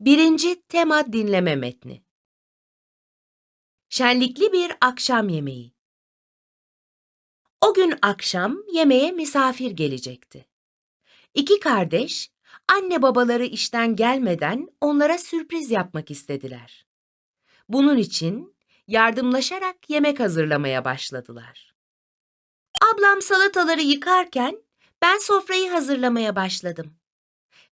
Birinci tema dinleme metni. Şenlikli bir akşam yemeği. O gün akşam yemeğe misafir gelecekti. İki kardeş, anne babaları işten gelmeden onlara sürpriz yapmak istediler. Bunun için yardımlaşarak yemek hazırlamaya başladılar. Ablam salataları yıkarken ben sofrayı hazırlamaya başladım.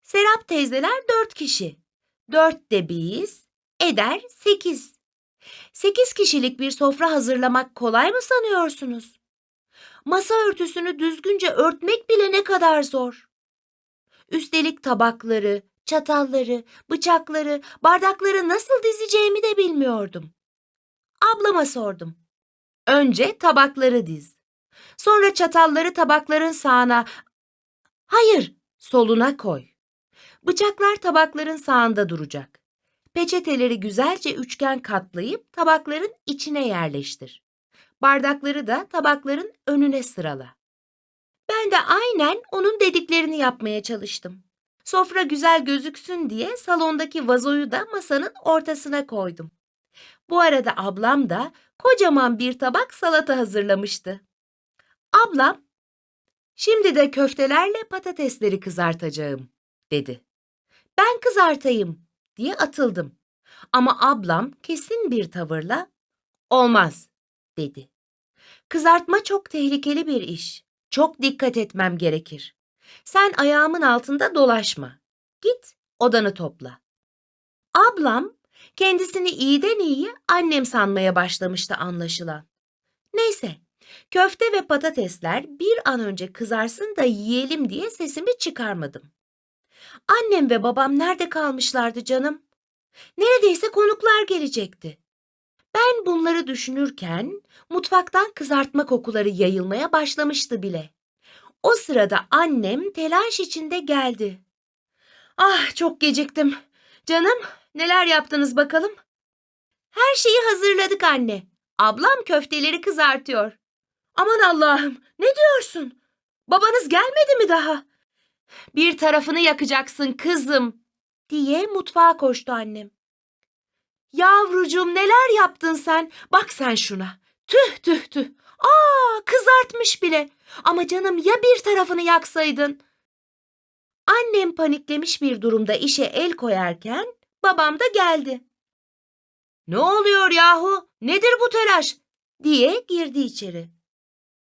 Serap teyzeler dört kişi. Dört de biz, eder sekiz. Sekiz kişilik bir sofra hazırlamak kolay mı sanıyorsunuz? Masa örtüsünü düzgünce örtmek bile ne kadar zor. Üstelik tabakları, çatalları, bıçakları, bardakları nasıl dizeceğimi de bilmiyordum. Ablama sordum. Önce tabakları diz. Sonra çatalları tabakların sağına, hayır, soluna koy. Bıçaklar tabakların sağında duracak. Peçeteleri güzelce üçgen katlayıp tabakların içine yerleştir. Bardakları da tabakların önüne sırala. Ben de aynen onun dediklerini yapmaya çalıştım. Sofra güzel gözüksün diye salondaki vazoyu da masanın ortasına koydum. Bu arada ablam da kocaman bir tabak salata hazırlamıştı. Ablam, şimdi de köftelerle patatesleri kızartacağım, dedi. Ben kızartayım, diye atıldım. Ama ablam kesin bir tavırla, olmaz, dedi. Kızartma çok tehlikeli bir iş. Çok dikkat etmem gerekir. Sen ayağımın altında dolaşma. Git, odanı topla. Ablam kendisini iyiden iyiye annem sanmaya başlamıştı anlaşılan. Neyse, köfte ve patatesler bir an önce kızarsın da yiyelim diye sesimi çıkarmadım. Annem ve babam nerede kalmışlardı canım? Neredeyse konuklar gelecekti. Ben bunları düşünürken mutfaktan kızartma kokuları yayılmaya başlamıştı bile. O sırada annem telaş içinde geldi. Ah çok geciktim. Canım neler yaptınız bakalım? Her şeyi hazırladık anne. Ablam köfteleri kızartıyor. Aman Allah'ım ne diyorsun? Babanız gelmedi mi daha? Bir tarafını yakacaksın kızım diye mutfağa koştu annem. Yavrucuğum neler yaptın sen? Bak sen şuna. Tüh tüh tüh. Aa kızartmış bile. Ama canım ya bir tarafını yaksaydın? Annem paniklemiş bir durumda işe el koyarken babam da geldi. Ne oluyor yahu? Nedir bu telaş? diye girdi içeri.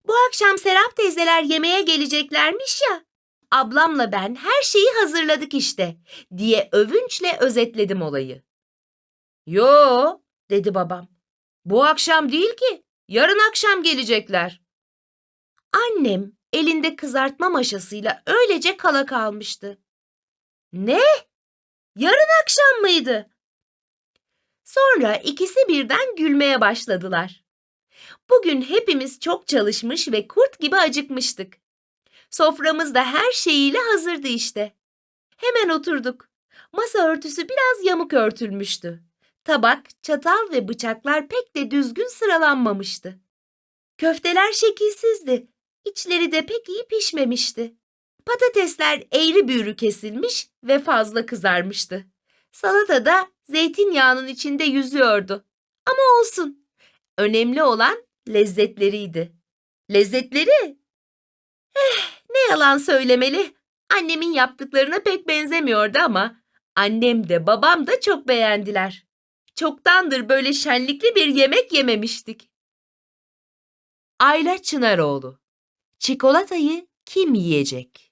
Bu akşam Serap teyzeler yemeğe geleceklermiş ya. Ablamla ben her şeyi hazırladık işte diye övünçle özetledim olayı. Yo dedi babam. Bu akşam değil ki. Yarın akşam gelecekler. Annem elinde kızartma maşasıyla öylece kala kalmıştı. Ne? Yarın akşam mıydı? Sonra ikisi birden gülmeye başladılar. Bugün hepimiz çok çalışmış ve kurt gibi acıkmıştık. Soframız da her şeyiyle hazırdı işte. Hemen oturduk. Masa örtüsü biraz yamuk örtülmüştü. Tabak, çatal ve bıçaklar pek de düzgün sıralanmamıştı. Köfteler şekilsizdi. İçleri de pek iyi pişmemişti. Patatesler eğri büğrü kesilmiş ve fazla kızarmıştı. Salata da zeytinyağının içinde yüzüyordu. Ama olsun. Önemli olan lezzetleriydi. Lezzetleri? Eh, ne yalan söylemeli. Annemin yaptıklarına pek benzemiyordu ama annem de babam da çok beğendiler. Çoktandır böyle şenlikli bir yemek yememiştik. Ayla Çınaroğlu Çikolatayı kim yiyecek?